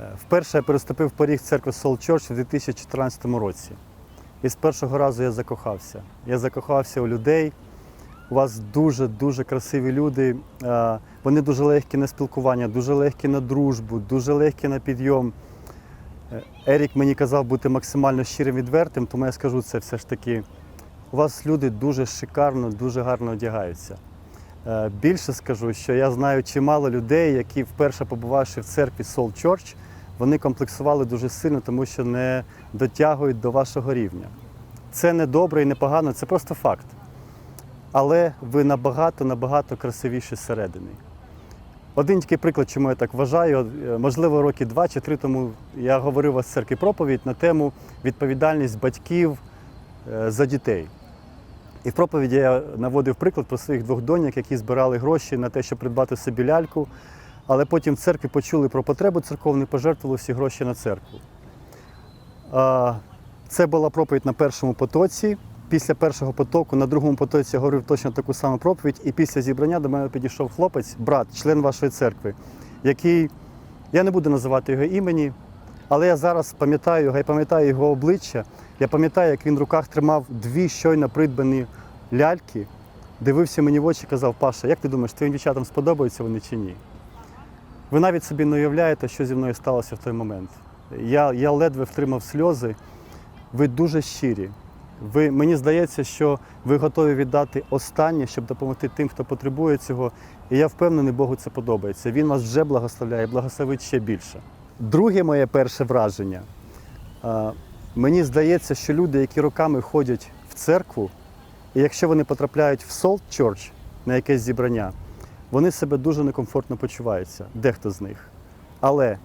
Е, Вперше я переступив поріг церкви Soul Church у 2014 році. І з першого разу я закохався. Я закохався у людей. У вас дуже-дуже красиві люди. Е, Вони дуже легкі на спілкування, дуже легкі на дружбу, дуже легкі на підйом. Е, Ерік мені казав бути максимально щирим відвертим, тому я скажу це все ж таки. У вас люди дуже шикарно, дуже гарно одягаються. Е, Більше скажу, що я знаю чимало людей, які вперше побувавши в церкві Soul Church, вони комплексували дуже сильно, тому що не дотягують до вашого рівня. Це не добре і не погано, це просто факт. Але ви набагато, набагато красивіші зсередини. Один тільки приклад, чому я так вважаю. Е, Можливо, роки два чи три тому я говорив у вас в церкві проповідь на тему відповідальність батьків е, за дітей. І в проповіді я наводив приклад про своїх двох доньок, які збирали гроші на те, щоб придбати собі ляльку, але потім в церкві почули про потребу церковну і пожертвували всі гроші на церкву. Це була проповідь на першому потоці. Після першого потоку на другому потоці я говорив точно таку саму проповідь, і після зібрання до мене підійшов хлопець, брат, член вашої церкви, який, я не буду називати його імені, але я зараз пам'ятаю його, я пам'ятаю його обличчя. Я пам'ятаю, як він в руках тримав дві щойно придбані ляльки, дивився мені в очі і казав, Паша, як ти думаєш, твоїм дівчатам сподобаються вони чи ні? Ви навіть собі не уявляєте, що зі мною сталося в той момент. Я, я ледве втримав сльози. Ви дуже щирі. Ви, мені здається, що ви готові віддати останнє, щоб допомогти тим, хто потребує цього. І я впевнений, Богу це подобається. Він вас вже благословляє, благословить ще більше. Друге моє перше враження. Мені здається, що люди, які роками ходять в церкву, і якщо вони потрапляють в Salt Church на якесь зібрання, вони себе дуже некомфортно почуваються, дехто з них. Але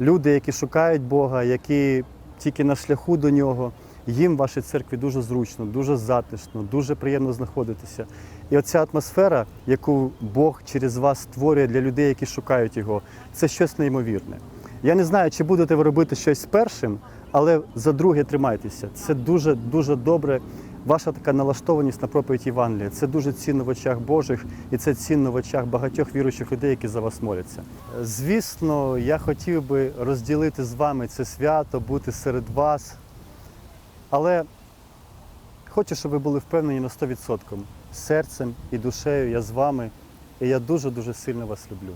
люди, які шукають Бога, які тільки на шляху до нього, їм в вашій церкві дуже зручно, дуже затишно, дуже приємно знаходитися. І оця атмосфера, яку Бог через вас створює для людей, які шукають його, це щось неймовірне. Я не знаю, чи будете ви робити щось першим, але за друге тримайтеся. Це дуже дуже добре. Ваша така налаштованість на проповідь Євангелія. Це дуже цінно в очах Божих, і це цінно в очах багатьох віруючих людей, які за вас моляться. Звісно, я хотів би розділити з вами це свято, бути серед вас. Але хочу, щоб ви були впевнені на 100%. Серцем і душею я з вами, і я дуже-дуже сильно вас люблю.